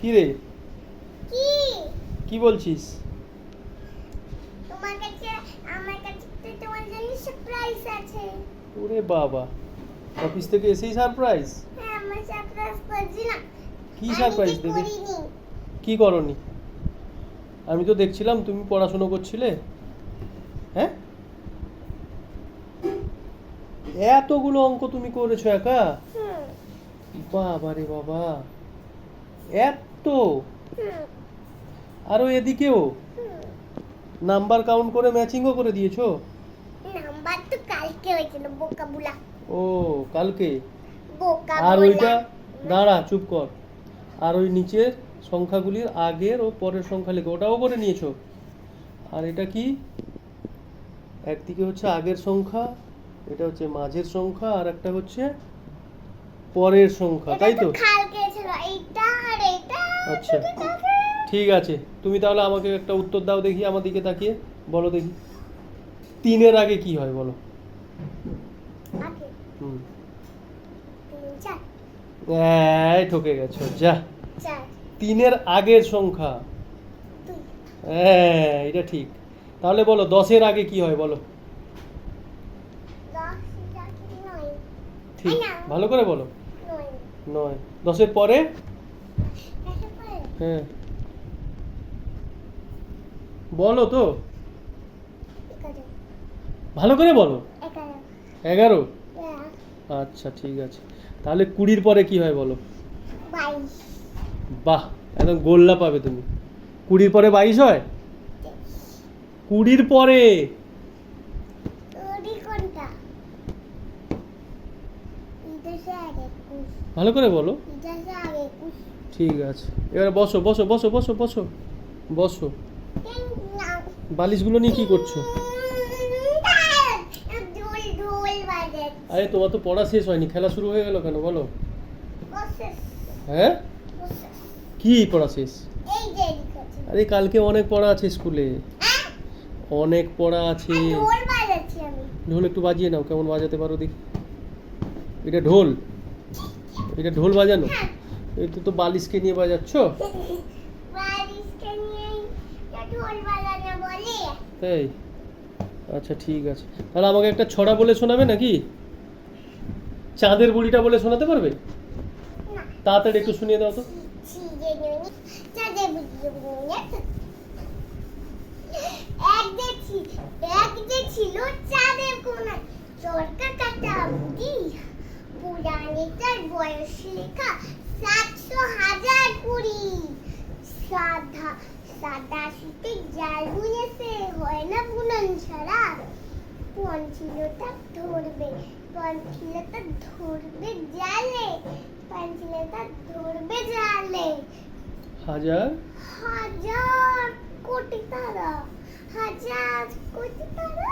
কি রে? কি? কি বলছিস? তোমার কাছে আমার কাছে তো তোমার জন্য সারপ্রাইজ আছে। ওরে বাবা। অফিস থেকে এসেই সারপ্রাইজ হ্যাঁ আমার সারপ্রাইজ করছিলাম। কি সারপ্রাইজ দেবে? কি করনি? আমি তো দেখছিলাম তুমি পড়াশোনা করছিলে। হ্যাঁ? এতগুলো অঙ্ক তুমি করেছ একা? বাবা রে বাবা। এত হুম আরও এদিকেও? নাম্বার কাউন্ট করে ম্যাচিংও করে দিয়েছ? নাম্বার তো কালকে হয়েছিল বোকা বুলা ও কালকে? বোকা আর ওইটা দাঁড়া চুপ কর। আর ওই নিচের সংখ্যাগুলির আগের ও পরের সংখ্যা লেখো ওটাও করে নিয়েছো। আর এটা কি? একদিকে হচ্ছে আগের সংখ্যা এটা হচ্ছে মাঝের সংখ্যা আর একটা হচ্ছে পরের সংখ্যা তাই তো আচ্ছা। ঠিক আছে তুমি তাহলে আমাকে একটা উত্তর দাও দেখি আমার দিকে তাকিয়ে। বলো দেখি। তিনের আগে কি হয় বলো। হুম। এই ঠকে গেছো যা। তিনের আগের সংখ্যা। হ্যাঁ এটা ঠিক। তাহলে বলো দশের আগে কি হয় বলো। ঠিক ভালো করে বলো। নয়। দশের পরে? হ্যাঁ। বলো তো। ভালো করে বলো। এগারো। এগারো? হ্যাঁ, আচ্ছা ঠিক আছে। তাহলে কুড়ির পরে কি হয় বলো? বাহ একদম গোল্লা পাবে তুমি। কুড়ির পরে বাইশ হয়? কুড়ির পরে? ভালো করে বলো। ঠিক আছে। এবারে বসো বসো বসো বসো বসো বসো। বালিশগুলো নিয়ে কি করছ? আরে তোমার তো পড়া শেষ হয়নি। খেলা শুরু হয়ে গেল কেন? বলো। হ্যাঁ? কি পড়া শেষ? আরে কালকে অনেক পড়া আছে স্কুলে। অনেক পড়া আছে। ঢোল একটু বাজিয়ে নাও। কেমন বাজাতে পারো দেখি। এটা ঢোল। এটা ঢোল বাজানো? হ্যাঁ। এই তো তো বালিশকে নিয়ে বাজাচ্ছ? তাই? আচ্ছা ঠিক আছে। তাহলে আমাকে একটা ছড়া বলে শোনাবে নাকি? চাঁদের বুড়িটা বলে শোনাতে পারবে? তাড়াতাড়ি একটু শুনিয়ে দাও তো। ছিল চাঁদের কোনায়। চরকা কাটা বুড়ি। পুরাণিটার বয়স লেখা সাতশো হাজার কুড়ি। সাদা সাদা শীতে জাল বুঝেছে হয় না বুনন ছাড়া? পঞ্চিলতা ধরবে পঞ্চিলতা ধরবে জালে পঞ্চিলতা ধরবে জালে। হাজার? হাজার কোটি তারা হাজার কোটি তারা